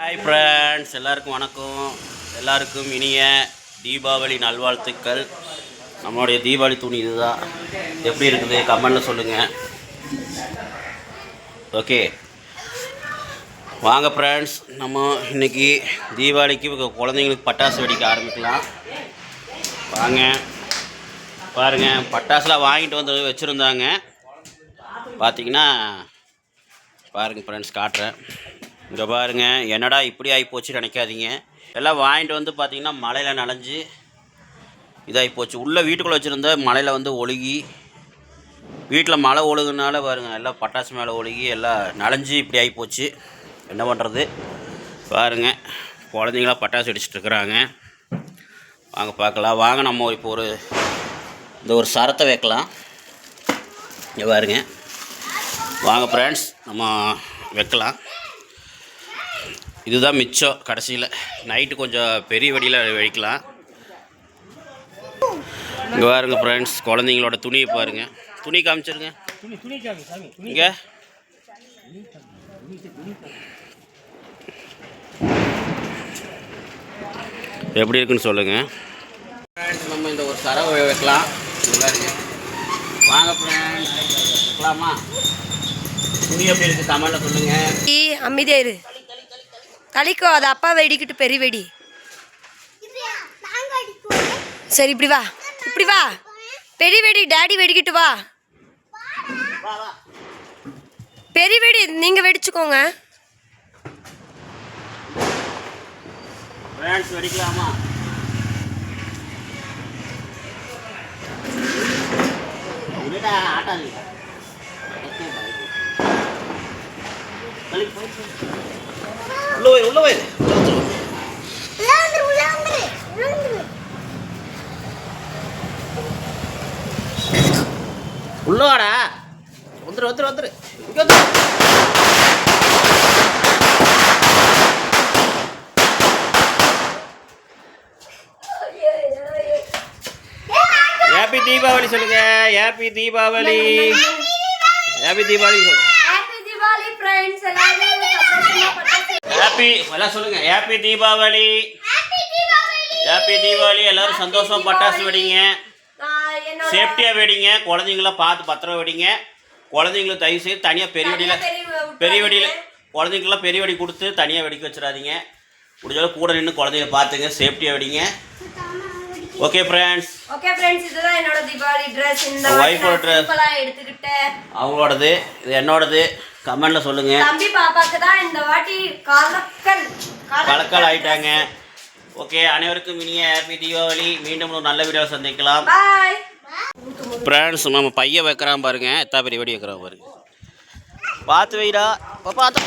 Hi friends எல்லாருக்கும் வணக்கம். எல்லாருக்கும் இனிய தீபாவளி நல்வாழ்த்துக்கள். நம்மளுடைய தீபாவளி துணி இதுதான். எப்படி இருக்குது? கமெண்டில் சொல்லுங்கள் ஓகே வாங்க ஃப்ரெண்ட்ஸ் நம்ம இன்னைக்கு தீபாவளிக்கு குழந்தைங்களுக்கு பட்டாசு வெடிக்க ஆரம்பிக்கலாம். வாங்க. பாருங்கள் பட்டாசுலாம் வாங்கிட்டு வந்து வச்சுருந்தாங்க. பார்த்தீங்கன்னா பாருங்கள் ஃப்ரெண்ட்ஸ் காட்டுறேன். இங்கே பாருங்கள் என்னடா இப்படி ஆகி போச்சு நினைக்காதீங்க. எல்லாம் வாங்கிட்டு வந்து பார்த்தீங்கன்னா மழையில் நனைஞ்சு இதாகி போச்சு. உள்ளே வீட்டுக்குள்ளே வச்சுருந்த மழையில் வந்து ஒழுகி வீட்டில் மழை ஒழுகுனால பாருங்கள் எல்லாம் பட்டாசு மேலே ஒழுகி எல்லாம் நனைஞ்சு இப்படி ஆகி போச்சு என்ன பண்ணுறது பாருங்கள் குழந்தைங்களாம் பட்டாசு வெடிச்சிட்டு இருக்கிறாங்க. வாங்க பார்க்கலாம். வாங்க நம்ம இப்போ ஒரு இந்த ஒரு சரத்தை வைக்கலாம். இங்கே பாருங்க. வாங்க ஃப்ரெண்ட்ஸ் நம்ம வைக்கலாம். இதுதான் மிச்சம் கடைசியில். நைட்டு கொஞ்சம் பெரிய வெடியில் வைக்கலாம் இங்கே பாருங்க ஃப்ரெண்ட்ஸ் குழந்தைங்களோட துணியை பாருங்க. துணி காமிச்சிருங்க. இங்கே. எப்படி இருக்குன்னு சொல்லுங்கள் நம்ம இந்த ஒரு சரவை வைக்கலாம். நல்லா இருக்கு வாங்க ஃப்ரெண்ட்ஸ் வைக்கலாமா? துணி எப்படி இருக்குது தமிழில் சொல்லுங்கள் ஈ, அமைதியா இரு. தளிக்கோ அது அப்பா வெடிக்கிட்டு பெரிய வெடி. சரி இப்படி வா. இப்படி வா. பெரிய வெடி டாடி வெடிக்கிட்டு வா. வா வா. பெரிய வெடி நீங்க வெடிச்சுக்கோங்க. வெடிக்கலாமா? போய் உள்ள போய் உள்ள போய் உள்ள வாடா. வந்துரு வந்துரு வந்துரு. இங்க வந்துரு. ஹாப்பி தீபாவளி சொல்லுங்க. ஹாப்பி தீபாவளி ஹாப்பி தீபாவளி சொல்லுங்க ஹாப்பி தீபாவளி ஃப்ரெண்ட்ஸ் ஹாப்பி எல்லாம் சொல்லுங்க. ஹாப்பி தீபாவளி ஹாப்பி தீபாவளி எல்லாரும் சந்தோஷமா பட்டாசு வெடிங்க. சேஃப்டியாக வெடிங்க. குழந்தைங்களாம் பார்த்து பத்திரம் வெடிங்க. குழந்தைங்களுக்கு தயவு செய்து தனியாக பெரிய வெடியில் பெரிய வெடியில் குழந்தைங்களுக்குலாம் பெரிய வெடி கொடுத்து தனியாக வெடிக்க வச்சிடாதீங்க. முடிஞ்சாலும் கூட நின்று குழந்தைங்க பார்த்துங்க. சேஃப்டியாக வெடிங்க. ஓகே ஃப்ரெண்ட்ஸ் ஓகே ஃப்ரெண்ட்ஸ் இதுதான் என்னோட தீபாவளி ட்ரெஸ் இந்த simple ஆ எடுத்துக்கிட்டேன். அவங்களோடது. இது என்னோடது. கமெண்டில் சொல்லுங்கள் தம்பி பாப்பாக்கு தான் இந்த வாட்டி கலக்கல். கலக்கல் ஆயிட்டாங்க. ஓகே அனைவருக்கும் இனிய ஹாப்பி தீபாவளி. மீண்டும் ஒரு நல்ல வீடியோவில் சந்திக்கலாம். பாய் ஃப்ரெண்ட்ஸ் நம்ம பையன் வைக்கிறான் பாருங்க. எத்தா பெரிய வெடி வைக்கிறான் பாருங்க. பார்த்து வைடா. பார்த்து